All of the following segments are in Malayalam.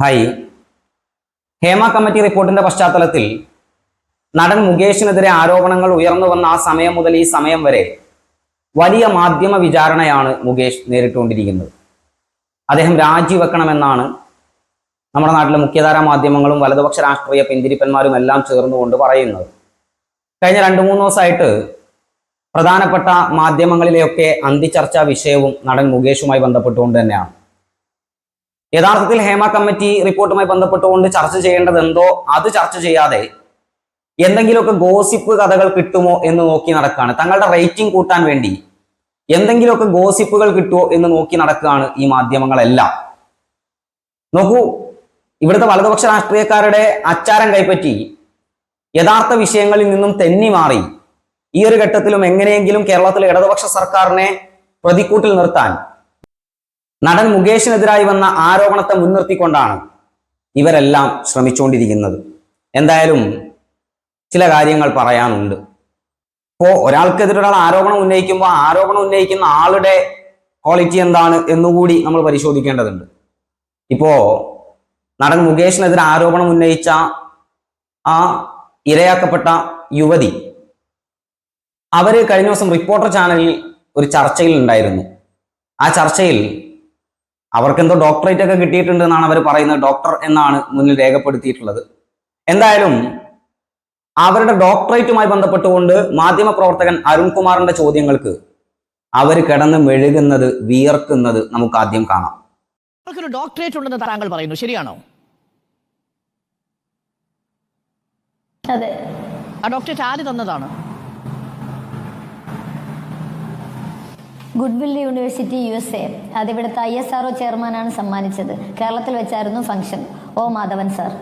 ഹായ് ഹേമ കമ്മിറ്റി റിപ്പോർട്ടിന്റെ പശ്ചാത്തലത്തിൽ നടൻ മുകേഷിനെതിരെ ആരോപണങ്ങൾ ഉയർന്നു വന്ന ആ സമയം മുതൽ ഈ സമയം വരെ വലിയ മാധ്യമ വിചാരണയാണ് മുകേഷ് നേരിട്ടുകൊണ്ടിരിക്കുന്നത്. അദ്ദേഹം രാജിവെക്കണമെന്നാണ് നമ്മുടെ നാട്ടിലെ മുഖ്യധാരാ മാധ്യമങ്ങളും വലതുപക്ഷ രാഷ്ട്രീയ പിന്തിരിപ്പന്മാരും എല്ലാം ചേർന്നുകൊണ്ട് പറയുന്നത്. കഴിഞ്ഞ രണ്ടു മൂന്ന് ദിവസമായിട്ട് പ്രധാനപ്പെട്ട മാധ്യമങ്ങളിലെയൊക്കെ അന്തിചർച്ചാ വിഷയവും നടൻ മുകേഷുമായി ബന്ധപ്പെട്ടുകൊണ്ട് തന്നെയാണ്. യഥാർത്ഥത്തിൽ ഹേമ കമ്മിറ്റി റിപ്പോർട്ടുമായി ബന്ധപ്പെട്ടുകൊണ്ട് ചർച്ച ചെയ്യേണ്ടത് എന്തോ അത് ചർച്ച ചെയ്യാതെ എന്തെങ്കിലുമൊക്കെ ഗോസിപ്പ് കഥകൾ കിട്ടുമോ എന്ന് നോക്കി നടക്കുകയാണ് തങ്ങളുടെ റേറ്റിംഗ് കൂട്ടാൻ വേണ്ടി എന്തെങ്കിലുമൊക്കെ ഗോസിപ്പുകൾ കിട്ടുമോ എന്ന് നോക്കി നടക്കുകയാണ് ഈ മാധ്യമങ്ങളെല്ലാം. നോക്കൂ ഇവിടുത്തെ വലതുപക്ഷ രാഷ്ട്രീയക്കാരുടെ അച്ചാരം കൈപ്പറ്റി യഥാർത്ഥ വിഷയങ്ങളിൽ നിന്നും തെന്നി മാറി ഈ ഒരു ഘട്ടത്തിലും എങ്ങനെയെങ്കിലും കേരളത്തിലെ ഇടതുപക്ഷ സർക്കാരിനെ പ്രതിക്കൂട്ടിൽ നിർത്താൻ നടൻ മുകേഷിനെതിരായി വന്ന ആരോപണത്തെ മുൻനിർത്തിക്കൊണ്ടാണ് ഇവരെല്ലാം ശ്രമിച്ചുകൊണ്ടിരിക്കുന്നത്. എന്തായാലും ചില കാര്യങ്ങൾ പറയാനുണ്ട്. ഇപ്പോ ഒരാൾക്കെതിരെ ഒരാൾ ആരോപണം ഉന്നയിക്കുമ്പോൾ ആരോപണം ഉന്നയിക്കുന്ന ആളുടെ ക്വാളിറ്റി എന്താണ് എന്നുകൂടി നമ്മൾ പരിശോധിക്കേണ്ടതുണ്ട്. ഇപ്പോ നടൻ മുകേഷിനെതിരെ ആരോപണം ഉന്നയിച്ച ആ ഇരയാക്കപ്പെട്ട യുവതി അവർ കഴിഞ്ഞ ദിവസം റിപ്പോർട്ടർ ചാനലിൽ ഒരു ചർച്ചയിൽ ഉണ്ടായിരുന്നു. ആ ചർച്ചയിൽ അവർക്കെന്തോ ഡോക്ടറേറ്റ് ഒക്കെ കിട്ടിയിട്ടുണ്ട് എന്നാണ് അവർ പറയുന്നത്. ഡോക്ടർ എന്നാണ് മുന്നിൽ രേഖപ്പെടുത്തിയിട്ടുള്ളത്. എന്തായാലും അവരുടെ ഡോക്ടറേറ്റുമായി ബന്ധപ്പെട്ടുകൊണ്ട് മാധ്യമപ്രവർത്തകൻ അരുൺകുമാറിന്റെ ചോദ്യങ്ങൾക്ക് അവർ കിടന്ന് മെഴുകുന്നത് വിയർക്കുന്നത് നമുക്ക് ആദ്യം കാണാം. അവർക്കൊരു ഡോക്ടറേറ്റ് ഉണ്ടെന്ന് താങ്കൾ പറയുന്നു. ശരിയാണോ? അതെ. ആ ഡോക്ടറേറ്റ് ആര് തന്നതാണ്? Goodwill university U S A. അതിവിടുത്തെ I S R O ചെയർമാനാണ് സമ്മാനിച്ചത്. കേരളത്തിൽ വെച്ചായിരുന്നു ഫംഗ്ഷൻ. ഓ മാധവൻ സാർ.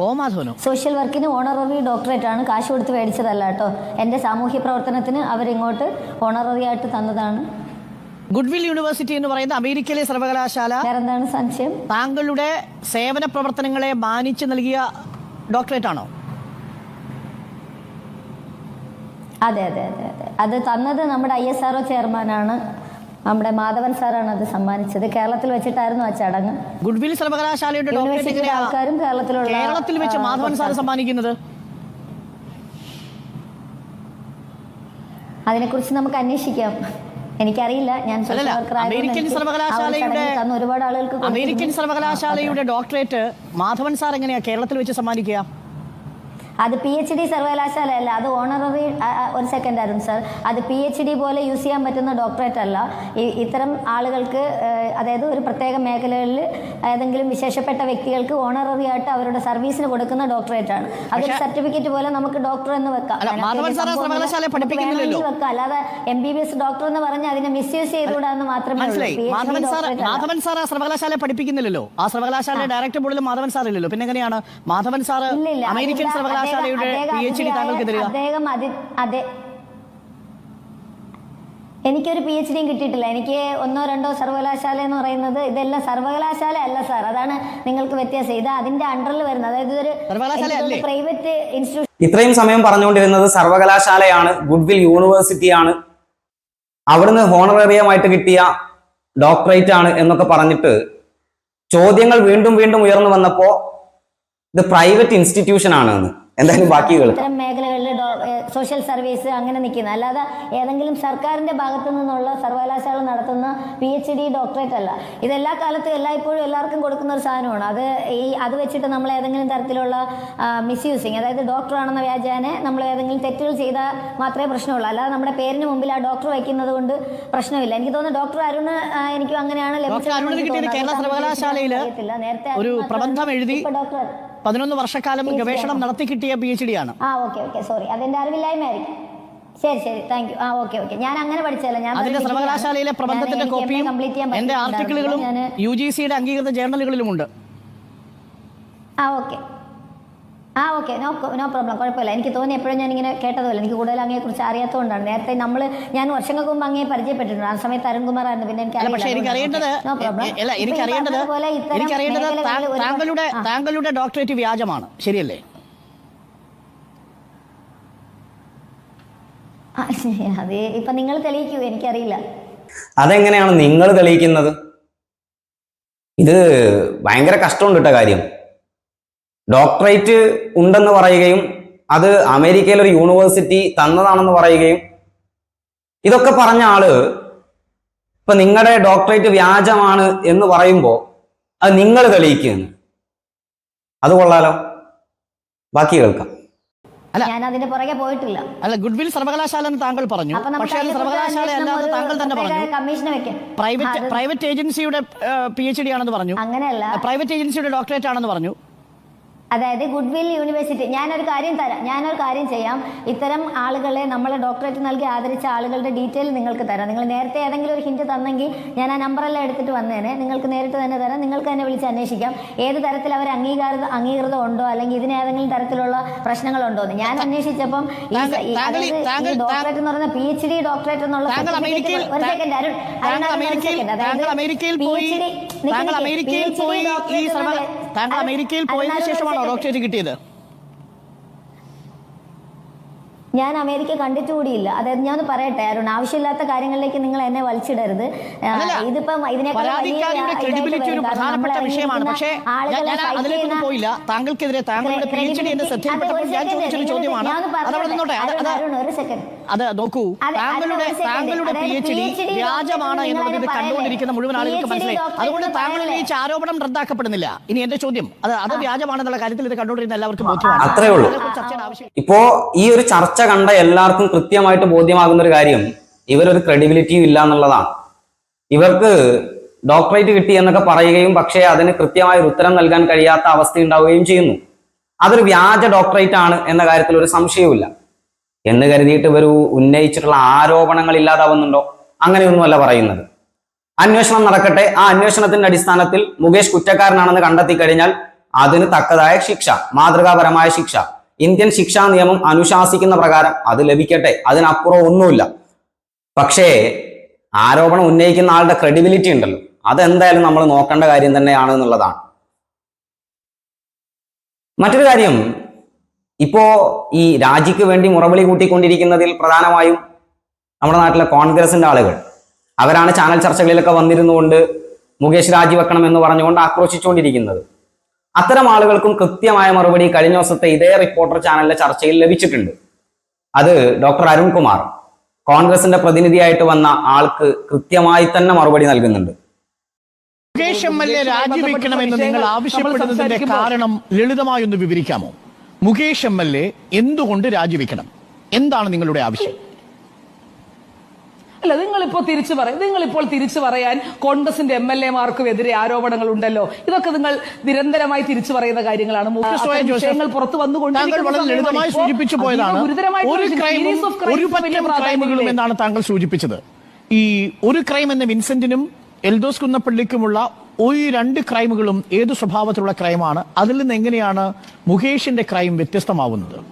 ഓ മാധവനോ? സോഷ്യൽ വർക്കിന് ഓണററി ഡോക്ടറേറ്റ് ആണ്. കാശ് കൊടുത്ത് മേടിച്ചതല്ല കേട്ടോ. എന്റെ സാമൂഹ്യ പ്രവർത്തനത്തിന് അവരിങ്ങോട്ട് ഓണററി ആയിട്ട് തന്നതാണ്. ഗുഡ്വിൽ യൂണിവേഴ്സിറ്റി എന്ന് പറയുന്ന അമേരിക്കയിലെ സർവകലാശാല. എന്താണ് സംശയം? താങ്കളുടെ സേവന പ്രവർത്തനങ്ങളെ മാനിച്ചു നൽകിയ ഡോക്ടറേറ്റ് ആണോ? അതെ അതെ അതെ അതെ. അത് തന്നത് നമ്മുടെ ഐ എസ് ആർ ചെയർമാനാണ്. നമ്മുടെ മാധവൻ സാറാണ് അത് സമ്മാനിച്ചത്. കേരളത്തിൽ വെച്ചിട്ടായിരുന്നു ആ ചടങ്ങ്. ഗുഡ്വിൽ സർവകലാശാലയുടെ യൂണിവേഴ്സിറ്റിയിലെ ആൾക്കാരും കേരളത്തിലുള്ള കേരളത്തിൽ വെച്ച് മാധവൻ സാർ സമ്മാനിക്കുന്നത്? അതിനെക്കുറിച്ച് നമുക്ക് അന്വേഷിക്കാം. എനിക്കറിയില്ല. ഞാൻ അമേരിക്കൻ സർവകലാശാലയുടെ- ഒരുപാട് ആളുകൾക്ക് അമേരിക്കൻ. സർവകലാശാലയുടെ ഡോക്ടറേറ്റ് മാധവൻ സാർ എങ്ങനെയാ കേരളത്തിൽ വെച്ച് സമ്മാനിക്കുക? അത് പി എച്ച് ഡി സർവകലാശാല അല്ല അത് ഓണററി ഒരു സെക്കൻഡ് ആയിരുന്നു സർ അത് പി എച്ച് ഡി പോലെ യൂസ് ചെയ്യാൻ പറ്റുന്ന ഡോക്ടറേറ്റ് അല്ല. ഈ- ഇത്തരം ആളുകൾക്ക് അതായത് ഒരു പ്രത്യേക മേഖലകളിൽ ഏതെങ്കിലും വിശേഷപ്പെട്ട വ്യക്തികൾക്ക് ഓണററി ആയിട്ട് അവരുടെ സർവീസിന് കൊടുക്കുന്ന ഡോക്ടറേറ്റ് ആണ്. അതൊരു സർട്ടിഫിക്കറ്റ് പോലെ നമുക്ക് ഡോക്ടർ എന്ന് വെക്കാം. വെക്കാം. അല്ലാതെ M B B S doctor എന്ന് പറഞ്ഞ് അതിനെ മിസ്യൂസ് ചെയ്തുകൂടാന്ന് മാത്രമേ മാധവൻ സാർ ആ സർവകലാശാല പഠിപ്പിക്കുന്നില്ലല്ലോ. ആ സർവകലാശാലയുടെ ഡയറക്ടർ ബോർഡിൽ മാധവൻ സാർ ഇല്ലല്ലോ പിന്നെ എങ്ങനെയാണ് മാധവൻ സാർ. അമേരിക്കൻ അതില്ല. സർവകലാശാലയുടെ അദ്ദേഹം- പി എച്ച് ഡി താങ്കൾക്ക് തരിക അദ്ദേഹം അതെ എനിക്കൊരു പി എച്ച് ഡിയും കിട്ടിയിട്ടില്ല. എനിക്ക് ഒന്നോ രണ്ടോ സർവകലാശാല എന്ന് പറയുന്നത് ഇതെല്ലാം സർവകലാശാല അല്ല സാർ. അതാണ് നിങ്ങൾക്ക് വ്യത്യാസം. ഇത് അതിന്റെ അണ്ടറിൽ വരുന്നത്. അതായത് ഇതൊരു സർവകലാശാല അല്ലേ? പ്രൈവറ്റ് ഇൻസ്റ്റിറ്റ്യൂഷൻ ഇത്രയും സമയം പറഞ്ഞുകൊണ്ടിരുന്നത് സർവകലാശാലയാണ്. ഗുഡ്വിൽ യൂണിവേഴ്സിറ്റിയാണ് അവിടുന്ന് ഹോണറേറിയമായിട്ട് കിട്ടിയ ഡോക്ടറേറ്റ് ആണ് എന്നൊക്കെ പറഞ്ഞിട്ട് ചോദ്യങ്ങൾ വീണ്ടും വീണ്ടും ഉയർന്നു വന്നപ്പോ ഇത് പ്രൈവറ്റ് ഇൻസ്റ്റിറ്റ്യൂഷൻ ആണ് എന്ന് എന്തായാലും ബാക്കി കേൾക്കാം ഇത്തരം മേഖലകളിൽ സോഷ്യൽ സർവീസ് അങ്ങനെ നിൽക്കുന്ന. അല്ലാതെ ഏതെങ്കിലും സർക്കാരിന്റെ ഭാഗത്തു നിന്നുള്ള സർവകലാശാല നടത്തുന്ന പി എച്ച് ഡി ഡോക്ടറേറ്റ് അല്ല. ഇതെല്ലാ കാലത്തും എല്ലായ്പ്പോഴും എല്ലാവർക്കും കൊടുക്കുന്ന ഒരു സാധനമാണ്. അത് ഈ അത് വെച്ചിട്ട് നമ്മൾ ഏതെങ്കിലും തരത്തിലുള്ള മിസ്യൂസിങ് അതായത് ഡോക്ടർ ആണെന്ന വ്യാജാനെ നമ്മൾ ഏതെങ്കിലും തെറ്റുകൾ ചെയ്താൽ മാത്രമേ പ്രശ്നമുള്ളൂ. അല്ലാതെ നമ്മുടെ പേരിന് മുമ്പിൽ ആ ഡോക്ടർ വയ്ക്കുന്നത് കൊണ്ട് പ്രശ്നമില്ല. എനിക്ക് തോന്നുന്നു ഡോക്ടർ അരുൺ എനിക്കും അങ്ങനെയാണ് ലഭിച്ചത് കേരള നേരത്തെ ഒരു പ്രബന്ധം എഴുതി ഇപ്പൊ ഡോക്ടർ പതിനൊന്ന് വർഷക്കാലം ഗവേഷണം നടത്തി കിട്ടിയ പി എച്ച് ഡി ആണ്. ആ ഓക്കെ ഓക്കെ സോറി അതെന്റെ അറിവില്ലായ്മയായിരിക്കും. ശരി ശരി. താങ്ക് യു ആ ഓക്കെ ഓക്കെ ഞാൻ അങ്ങനെ പഠിച്ചല്ല ഞാൻ അതിന്റെ സർവകലാശാലയിലെ പ്രബന്ധത്തിന്റെ കോപ്പിയും എന്റെ ആർട്ടിക്കിളുകളും യു ജി സിയുടെ അംഗീകൃത ജേർണലുകളിലുമുണ്ട് ആ ഓക്കെ ആ ഓക്കെ നോ നോ പ്രോബ്ലം കുഴപ്പമില്ല. എനിക്ക് തോന്നി എപ്പോഴും ഞാൻ ഇങ്ങനെ കേട്ടതുമല്ല എനിക്ക് കൂടുതൽ അങ്ങയെ കുറിച്ച് അറിയാത്തതുകൊണ്ടാണ്. നേരത്തെ നമ്മൾ ഞാൻ വർഷങ്ങൾക്ക് മുമ്പ് അങ്ങയെ പരിചയപ്പെട്ടിട്ടുണ്ട്. ആ സമയത്ത് അരുൺകുമാർ ആയിരുന്നു. പിന്നെ എനിക്ക് താങ്കളുടെ താങ്കളുടെ ഡോക്ടറേറ്റ് വ്യാജമാണ്. ശരിയല്ലേ? അതെ ഇപ്പൊ നിങ്ങൾ തെളിയിക്കൂ. എനിക്കറിയില്ല. അതെങ്ങനെയാണ് നിങ്ങൾ തെളിയിക്കുന്നത്? ഇത് ഭയങ്കര കഷ്ടമുണ്ട് കേട്ടോ കാര്യം. ഡോക്ടറേറ്റ് ഉണ്ടെന്ന് പറയുകയും അത് അമേരിക്കയിലെ ഒരു യൂണിവേഴ്സിറ്റി തന്നതാണെന്ന് പറയുകയും ഇതൊക്കെ പറഞ്ഞ ആൾ ഇപ്പൊ നിങ്ങളുടെ ഡോക്ടറേറ്റ് വ്യാജമാണ് എന്ന് പറയുമ്പോൾ അത് നിങ്ങൾ തെളിയിക്കുന്നു അത് കൊള്ളാലോ? ബാക്കി കേൾക്കാം. അല്ല. ഞാൻ അതിന്റെ പുറകെ പോയിട്ടില്ല. അല്ല ഗുഡ്വിൽ സർവകലാശാല എന്ന് താങ്കൾ പറഞ്ഞു. പക്ഷേ അത് സർവകലാശാല അല്ലാതെ താങ്കൾ തന്നെ പറഞ്ഞു. പ്രൈവറ്റ് പ്രൈവറ്റ് ഏജൻസിയുടെ പി എച്ച് ഡി ആണെന്ന് പറഞ്ഞു. അങ്ങനെയല്ല. പ്രൈവറ്റ് ഏജൻസിയുടെ ഡോക്ടറേറ്റ് ആണെന്ന് പറഞ്ഞു. അതായത് ഗുഡ് ഗുഡ്വിൽ യൂണിവേഴ്സിറ്റി. ഞാനൊരു കാര്യം തരാം. ഞാനൊരു കാര്യം ചെയ്യാം. ഇത്തരം ആളുകളെ നമ്മളെ ഡോക്ടറേറ്റ് നൽകി ആദരിച്ച ആളുകളുടെ ഡീറ്റെയിൽ നിങ്ങൾക്ക് തരാം. നിങ്ങൾ നേരത്തെ ഏതെങ്കിലും ഒരു ഹിന്റ് തന്നെങ്കിൽ ഞാൻ ആ നമ്പറെല്ലാം എടുത്തിട്ട് വന്നേനെ. നിങ്ങൾക്ക് നേരിട്ട് തന്നെ തരാം. നിങ്ങൾക്ക് തന്നെ വിളിച്ച് അന്വേഷിക്കാം. ഏത് തരത്തിൽ അവർ അംഗീകാര അംഗീകൃതം ഉണ്ടോ? അല്ലെങ്കിൽ ഇതിന് ഏതെങ്കിലും തരത്തിലുള്ള പ്രശ്നങ്ങളുണ്ടോ എന്ന്. ഞാൻ അന്വേഷിച്ചപ്പം ഈ ഡോക്ടറേറ്റ് എന്ന് പറയുന്ന പി എച്ച് ഡി ഡോക്ടറേറ്റ് എന്നുള്ള ഒരു സെക്കൻഡ് അരുൺ. അമേരിക്കയിൽ പോയി ശേഷമാണ് താങ്കൾ അമേരിക്കയിൽ പോയി ശേഷമാണോ. ഡോക്ടറേറ്റ് കിട്ടിയത്. ഞാൻ അമേരിക്ക കണ്ടിട്ടുകൂടിയില്ല അതായത് ഞാൻ പറയട്ടെ അരുൺ ആവശ്യമില്ലാത്ത കാര്യങ്ങളിലേക്ക് നിങ്ങൾ എന്നെ വലിച്ചിടരുത്. ഇതിപ്പം താങ്കൾക്കെതിരെ താങ്കളുടെ ഒരു അത്. അത് നോക്കൂ. താങ്കളുടെ. താങ്കളുടെ പി അതായത് എച്ച് ഡി വ്യാജമാണ് എന്നുള്ളത് കണ്ടുകൊണ്ടിരിക്കുന്ന മുഴുവൻ? ആളുകൾക്ക് മനസ്സിലായി. അതുകൊണ്ട് താങ്കൾ ഈ ആരോപണം റദ്ദാക്കപ്പെടുന്നില്ല. ഇനി എന്റെ ചോദ്യം അത് അത് വ്യാജമാണെന്നുള്ള കാര്യത്തിൽ ഇത് കണ്ടുകൊണ്ടിരുന്ന എല്ലാവർക്കും ബോധ്യമാണ്. ഇപ്പോ ഈ ഒരു ചർച്ച കണ്ട എല്ലാവർക്കും കൃത്യമായിട്ട് ബോധ്യമാകുന്ന ഒരു കാര്യം ഇവരൊരു ക്രെഡിബിലിറ്റിയും ഇല്ല എന്നുള്ളതാണ്. ഇവർക്ക് ഡോക്ടറേറ്റ് കിട്ടി എന്നൊക്കെ പറയുകയും പക്ഷേ അതിന് കൃത്യമായ ഒരു ഉത്തരം നൽകാൻ കഴിയാത്ത അവസ്ഥ ഉണ്ടാവുകയും ചെയ്യുന്നു. അതൊരു വ്യാജ ഡോക്ടറേറ്റ് ആണ് എന്ന കാര്യത്തിൽ ഒരു സംശയവുമില്ല. എന്ന് കരുതിയിട്ട് ഇവർ ഉന്നയിച്ചിട്ടുള്ള ആരോപണങ്ങൾ ഇല്ലാതാവുന്നുണ്ടോ? അങ്ങനെയൊന്നുമല്ല പറയുന്നത്. അന്വേഷണം നടക്കട്ടെ. ആ അന്വേഷണത്തിന്റെ അടിസ്ഥാനത്തിൽ മുകേഷ് കുറ്റക്കാരനാണെന്ന് കണ്ടെത്തി കഴിഞ്ഞാൽ അതിന് തക്കതായ ശിക്ഷ മാതൃകാപരമായ ശിക്ഷ. ഇന്ത്യൻ ശിക്ഷാ നിയമം അനുശാസിക്കുന്ന പ്രകാരം അത് ലഭിക്കട്ടെ. അതിനപ്പുറം ഒന്നുമില്ല. പക്ഷേ ആരോപണം ഉന്നയിക്കുന്ന ആളുടെ ക്രെഡിബിലിറ്റി ഉണ്ടല്ലോ. അതെന്തായാലും നമ്മൾ നോക്കേണ്ട കാര്യം തന്നെയാണ് എന്നുള്ളതാണ്. മറ്റൊരു കാര്യം ഇപ്പോ ഈ രാജിക്ക് വേണ്ടി മുറവിളി കൂട്ടിക്കൊണ്ടിരിക്കുന്നതിൽ പ്രധാനമായും നമ്മുടെ നാട്ടിലെ കോൺഗ്രസിന്റെ ആളുകൾ. അവരാണ് ചാനൽ ചർച്ചകളിലൊക്കെ വന്നിരുന്നുകൊണ്ട് മുകേഷ് രാജിവെക്കണം എന്ന് പറഞ്ഞുകൊണ്ട് ആക്രോശിച്ചുകൊണ്ടിരിക്കുന്നത്. അത്തരം ആളുകൾക്കും കൃത്യമായ മറുപടി കഴിഞ്ഞ ദിവസത്തെ ഇതേ റിപ്പോർട്ടർ ചാനലിലെ ചർച്ചയിൽ ലഭിച്ചിട്ടുണ്ട്. അത് ഡോക്ടർ അരുൺകുമാർ കോൺഗ്രസിന്റെ പ്രതിനിധിയായിട്ട് വന്ന ആൾക്ക് കൃത്യമായി തന്നെ മറുപടി നൽകുന്നുണ്ട്. മുകേഷ് എം എൽ എ രാജിവെക്കണമെന്ന് നിങ്ങൾ ആവശ്യപ്പെടുന്നതിന്റെ കാരണം ലളിതമായി ഒന്ന് വിവരിക്കാമോ? മുകേഷ് എം എൽ എ എന്തുകൊണ്ട് രാജിവെക്കണം? എന്താണ് നിങ്ങളുടെ ആവശ്യം? അല്ല നിങ്ങളിപ്പോ തിരിച്ചു പറയും നിങ്ങളിപ്പോൾ തിരിച്ചു പറയാൻ കോൺഗ്രസിന്റെ എം എൽ എമാർക്കും എതിരെ ആരോപണങ്ങൾ ഉണ്ടല്ലോ ഇതൊക്കെ നിങ്ങൾ നിരന്തരമായി തിരിച്ചു പറയുന്ന കാര്യങ്ങളാണ്. വിഷയങ്ങൾ പുറത്തു വന്നുകൊണ്ട് എന്നാണ് താങ്കൾ സൂചിപ്പിച്ചത്. ഈ ഒരു ക്രൈം എന്ന വിൻസെന്റിനും എൽദോസ് കുന്നപ്പള്ളിക്കുമുള്ള ഒരു രണ്ട് ക്രൈമുകളും ഏത് സ്വഭാവത്തിലുള്ള ക്രൈമാണ്? അതിൽ നിന്ന് എങ്ങനെയാണ് മുകേഷിന്റെ ക്രൈം വ്യത്യസ്തമാവുന്നത്?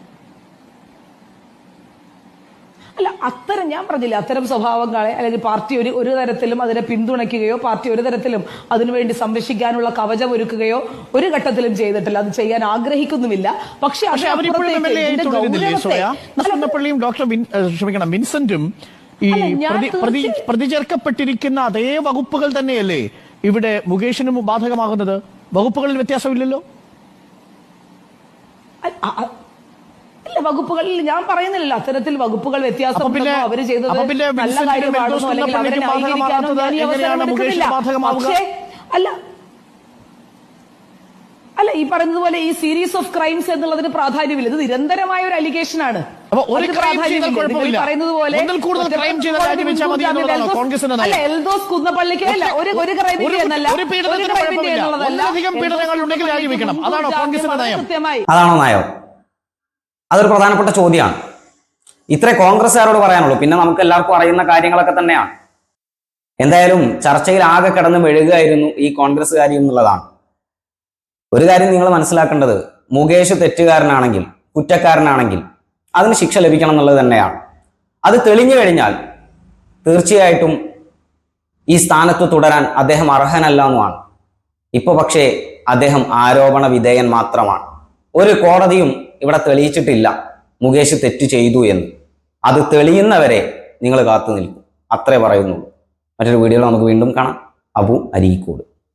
അല്ല അത്തരം ഞാൻ പറഞ്ഞില്ല അത്തരം സ്വഭാവങ്ങളെ അല്ലെങ്കിൽ പാർട്ടി ഒരു ഒരു തരത്തിലും അതിനെ പിന്തുണയ്ക്കുകയോ പാർട്ടി ഒരു തരത്തിലും അതിനുവേണ്ടി സംരക്ഷിക്കാനുള്ള കവചം ഒരുക്കുകയോ ഒരു ഘട്ടത്തിലും ചെയ്തിട്ടില്ല. അത് ചെയ്യാൻ ആഗ്രഹിക്കുന്നുമില്ല. പക്ഷെ ഡോക്ടർ ക്ഷമിക്കണം വിൻസെന്റും ഈ പ്രതിചേർക്കപ്പെട്ടിരിക്കുന്ന അതേ വകുപ്പുകൾ തന്നെയല്ലേ ഇവിടെ മുകേഷിനും ബാധകമാകുന്നത്? വകുപ്പുകളിൽ വ്യത്യാസമില്ലല്ലോ? വകുപ്പുകളിൽ ഞാൻ പറയുന്നില്ല അത്തരത്തിൽ വകുപ്പുകൾ വ്യത്യാസം അവർ ചെയ്തത് അപ്പൊ പിന്നെ നല്ല വിൻസെന്റിനും കാര്യമാണെന്നോ എൽദോസ് അല്ലെങ്കിൽ അവരെ ന്യായീകരിക്കാനോ ഞാൻ ഈ അവസരം എടുക്കുന്നില്ല. ബാധകമാവുക? പക്ഷേ അല്ല അല്ല ഈ പറയുന്നത് ഈ സീരീസ് ഓഫ് ക്രൈംസ് എന്നുള്ളതിന് പ്രാധാന്യമില്ല ഇത് നിരന്തരമായ ഒരു അലിഗേഷൻ ആണ്. പറയുന്നത് പോലെ അല്ല എൽദോസ് കുന്നപ്പള്ളിക്ക് അല്ല ഒരു ഒരു ക്രൈമിന്റെ എന്നല്ല. എന്നുള്ളതല്ല. കൃത്യമായി അതൊരു പ്രധാനപ്പെട്ട ചോദ്യമാണ്. ഇത്രേ കോൺഗ്രസ്സുകാരോട് പറയാനുള്ളൂ. പിന്നെ നമുക്ക് എല്ലാവർക്കും അറിയുന്ന കാര്യങ്ങളൊക്കെ തന്നെയാണ്. എന്തായാലും ചർച്ചയിൽ ആകെ കിടന്ന് മെഴുകുകയായിരുന്നു ഈ കോൺഗ്രസ്സുകാരി എന്നുള്ളതാണ്. ഒരു കാര്യം നിങ്ങൾ മനസ്സിലാക്കേണ്ടത് മുകേഷ് തെറ്റുകാരനാണെങ്കിൽ കുറ്റക്കാരനാണെങ്കിൽ അതിന് ശിക്ഷ ലഭിക്കണം എന്നുള്ളത് തന്നെയാണ്. അത് തെളിഞ്ഞു കഴിഞ്ഞാൽ തീർച്ചയായിട്ടും ഈ സ്ഥാനത്ത് തുടരാൻ അദ്ദേഹം അർഹനല്ല എന്നുമാണ്. ഇപ്പൊ പക്ഷേ അദ്ദേഹം ആരോപണ വിധേയൻ മാത്രമാണ്. ഒരു കോടതിയും ഇവിടെ തെളിയിച്ചിട്ടില്ല. മുകേഷ് തെറ്റ് ചെയ്തു എന്ന്. അത് തെളിയുന്നവരെ നിങ്ങൾ കാത്തു നിൽക്കും. അത്രേ പറയുന്നുള്ളൂ. മറ്റൊരു വീഡിയോ നമുക്ക് വീണ്ടും കാണാം. അബു അരീക്കോട്.